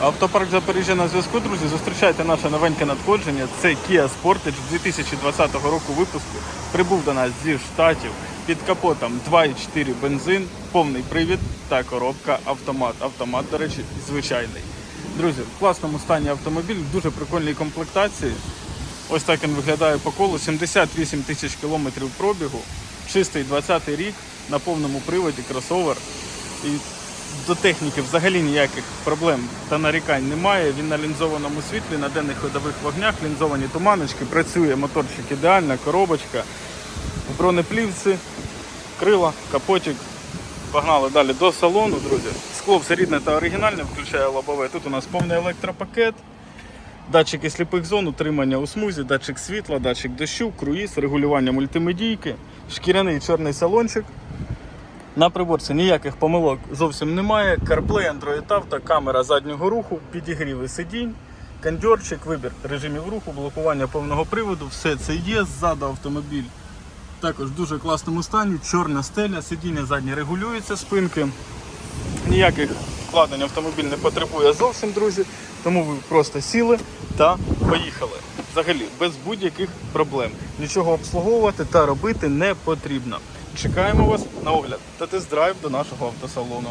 Автопарк Запоріжжя на зв'язку, друзі. Зустрічайте наше новеньке надходження. Це Kia Sportage 2020 року випуску. Прибув до нас зі штатів. Під капотом 2,4 бензин, повний привід та коробка автомат. Автомат, до речі, звичайний. Друзі, в класному стані автомобіль, в дуже прикольній комплектації. Ось так він виглядає по колу. 78 тисяч кілометрів пробігу. Чистий 20-й рік на повному приводі, кросовер. І до техніки взагалі ніяких проблем та нарікань немає. Він на лінзованому світлі, на денних ходових вогнях, лінзовані туманочки, працює моторчик ідеальна, коробочка, бронеплівці, крила, капотик. Погнали далі до салону, друзі. Скло все рідне та оригінальне, включає лобове. Тут у нас повний електропакет, датчики сліпих зон, утримання у смузі, датчик світла, датчик дощу, круїз, регулювання мультимедійки, шкіряний чорний салончик. На приборці ніяких помилок зовсім немає. CarPlay, Android Auto, камера заднього руху, підігріви сидінь, кондьорчик, вибір режимів руху, блокування повного приводу. Все це є. Ззаду автомобіль також в дуже класному стані. Чорна стеля, сидіння заднє регулюється, спинки. Ніяких вкладень автомобіль не потребує зовсім, друзі. Тому ви просто сіли та поїхали. Взагалі, без будь-яких проблем. Нічого обслуговувати та робити не потрібно. Чекаємо вас на огляд та тест-драйв до нашого автосалону.